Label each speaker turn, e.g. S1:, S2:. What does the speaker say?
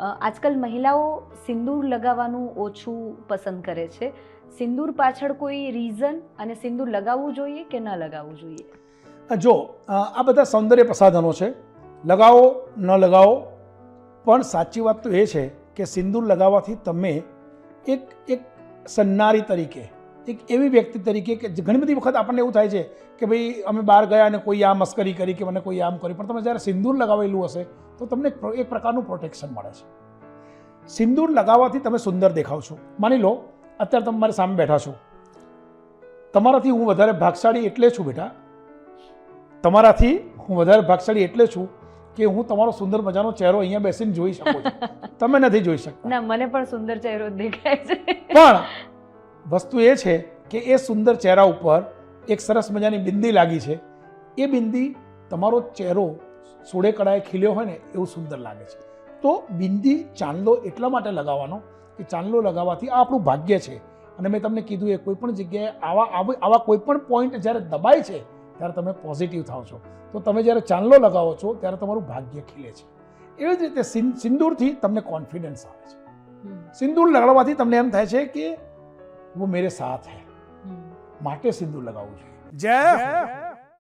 S1: આજકાલ મહિલાઓ સિંદૂર લગાવવાનું ઓછું પસંદ કરે છે. સિંદૂર પાછળ કોઈ રીઝન અને સિંદૂર લગાવવું જોઈએ કે ન લગાવવું જોઈએ?
S2: જો આ બધા સૌંદર્ય પ્રસાધનો છે. લગાવો, ન લગાવો. પણ સાચી વાત તો એ છે કે સિંદૂર લગાવવાથી તમે એક એક સન્નારી તરીકે એક એવી વ્યક્તિ તરીકે કે ઘણી બધી વખત આપણને એવું થાય છે કે ભાઈ અમે બહાર ગયા અને કોઈ આ મસ્કરી કરી કે મને કોઈ આમ કર્યું. પણ તમે જ્યારે સિંદૂર લગાવેલું હશે તો તમને એક પ્રકારનું પ્રોટેક્શન મળે છે. સિંદૂર લગાવવાથી તમે સુંદર દેખાવ છો. માની લો અત્યારે તમે મારી સામે બેઠા છો. તમારાથી હું વધારે ભાગશાળી એટલે છું બેટા. તમારાથી હું વધારે ભાગશાળી એટલે છું કે હું તમારો સુંદર મજાનો ચહેરો અહીંયા બેસીને જોઈ શકું છું. તમે નથી જોઈ શકતા.
S1: ના મને પણ સુંદર ચહેરો દેખાય છે.
S2: પણ વસ્તુ એ છે કે એ સુંદર ચહેરા ઉપર એક સરસ મજાની બિંદી લાગી છે. એ બિંદી તમારો ચહેરો સોળે કળાએ ખીલ્યો હોય ને એવું સુંદર લાગે છે. તો બિંદી ચાંદલો એટલા માટે લગાવવાનો કે ચાંદલો લગાવવાથી આ આપણું ભાગ્ય છે. અને મેં તમને કીધું એ કોઈ પણ જગ્યાએ આવા આવા કોઈપણ કોઈ પણ પોઈન્ટ જ્યારે દબાય છે ત્યારે તમે પોઝિટિવ થાવ છો. તો તમે જ્યારે ચાંદલો લગાવો છો ત્યારે તમારું ભાગ્ય ખીલે છે. એવી જ રીતે સિંદૂરથી તમને કોન્ફિડન્સ આવે છે. સિંદૂર લગાડવાથી તમને એમ થાય છે કે वो मेरे साथ है
S1: હમ.
S2: માટે સિંદૂર લગાવવું જોઈએ
S3: જય હો